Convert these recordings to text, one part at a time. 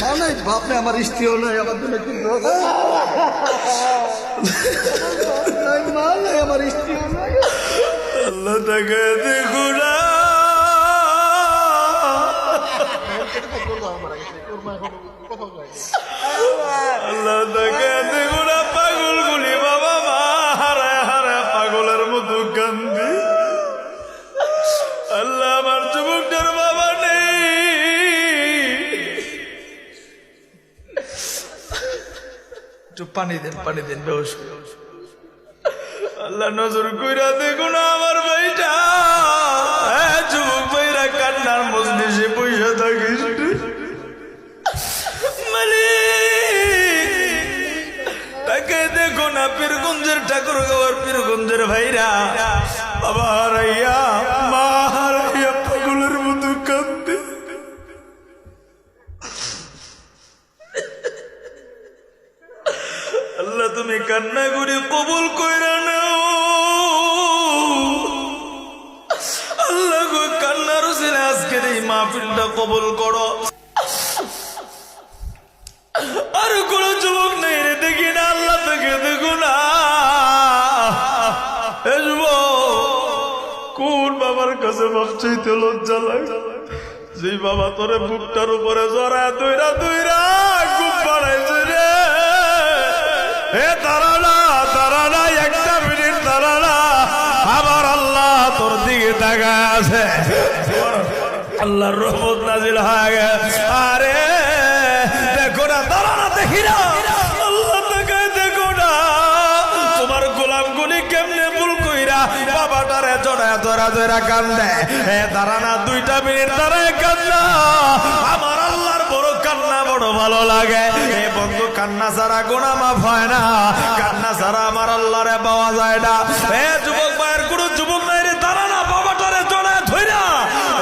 মা নাই আমার স্ত্রীও নাই আমার স্ত্রীও নাই আল্লাহ আল্লাহ আমার যুবকটার বাবা নেই। একটু পানি দেন পানি দেন বেহস আল্লাহ নজর কইরা দেখো না আমার ভাইটা। যুবক ভাইরা কান্নার মজলিসে পয়সা থাকিস তাকে দেখো না পীরগঞ্জের ঠাকুর গাওয়ার পীরগঞ্জের ভাইরা। বাবা হারাইয়া মা হারাইয়া কান্না করে কবুল কইরা নাও। আল্লাহ গো কান্নার ছেলে আজকের এই মাহফিলটা কবুল করো। আর কোন যুবক নেই রে, দেখি না, আল্লাহ তোকে দেখো না। কোন বাবার কাছে বাপ চাইতে লজ্জা লাগে? যে বাবা তোরে বুকটার উপরে জরা দুইরা দুইরা খুব বাড়াইছে হে দাঁড়ানা দাঁড়ানা একটা মিনিট দাঁড়ানা আবার আল্লাহ তোর দিকে তাকা আছে। আল্লাহর রহমত নাজিল হয়ে আরে, দেখো না দাঁড়ানা দেখি না। আল্লাহ তাকায় দেখো না। তোমার গোলাম গুলি কেমনে ভুল কইরা বাবাটারে জড়া ধরা ধরা কান্দে। এ দুইটা মিনিট দাঁড়ায় কান্না। আমার আল্লাহর বড় কান্না বড় ভালো লাগে। এ কান্না ছাড়া গোনা মাফ হয় না, কান্না ছাড়া আমার আল্লাহরে পাওয়া যায় না। এ যুবক ভাইয়ের যুবক নাই রে দাঁড়ানা বাবাটারে ধইরা।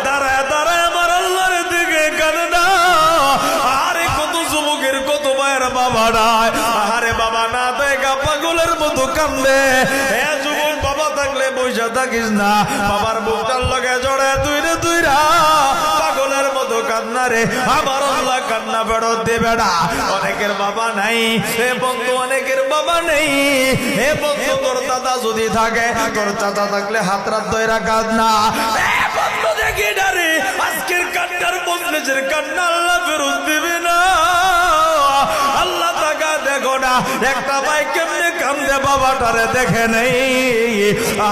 দাঁড়ায় দাঁড়ায় আমার আল্লাহর দিকে কানে না আরে কত যুবকের, কত মায়ের বাবা নাই। আরে বাবা না দেখা, পাগলের মতো কান্দে। বাবা থাকলে বৈশা থাকিস না। বাবার বুকটার লগে জড়ে তুই রে তুই রা কান্না রে? আমার আল্লাহ কান্না ফেরত দেবে না অনেকের বাবা নাই। হে বন্ধু, অনেকের বাবা নেই। হে বন্ধু, তোর দাদা যদি থাকে, তোর চাচা থাকলে হাত রাত দইরা কান্না না। আজকের কান্নার বদলেছের কান্না আল্লাহ ফেরত দিবে না। আল্লাহ তাকা দেখো না। একটা ভাই কেমনে কান্দে, বাবাটারে দেখে নেই।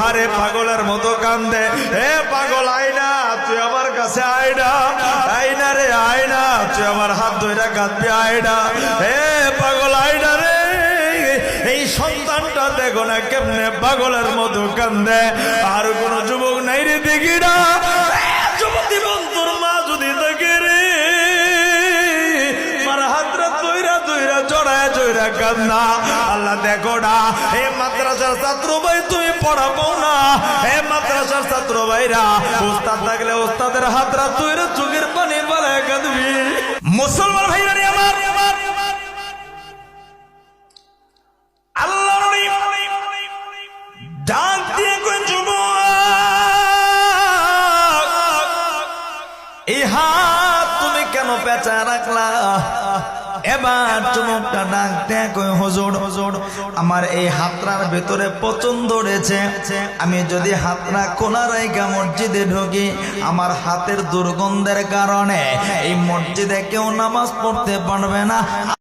আরে পাগলের মতো কান্দে। হে পাগল আইনা তুই আমার কাছে আইনা তুই আমার হাত ধরে কাঁদবি আইনা হে পাগল আইনা রে। এই সন্তানটা দেখো না কেমনে পাগলের মতো কান্দে। আর কোন যুবক নাই রে দেখি না। যুবতী বন্ধুর মা যদি দেখে রে। হাতরা তৈরা তৈরা চড়ায় আল্লাহ দেখো না। হে মাদ্রাসার ছাত্র ভাই, তুমি পড়াবো না। মাদ্রাসার ছাত্র ভাইরা ওস্তাদ থাকলে ওস্তাদের হাতরা তৈরা চোখের পানি বালায় কাঁদবি। মুসলমান ভাইরা আমার এই হাত তুমি কেন পেঁচা রাখলা? এবার চুমুকটা ডাক দেখ হুজুর হুজুর, আমার এই হাতরার ভেতরে প্রচণ্ড রয়েছে। আমি যদি হাতরা খোলা রাইকা মসজিদে ঢুকি, আমার হাতের দুর্গন্ধের কারণে এই মসজিদে কেউ নামাজ পড়তে পারবে না।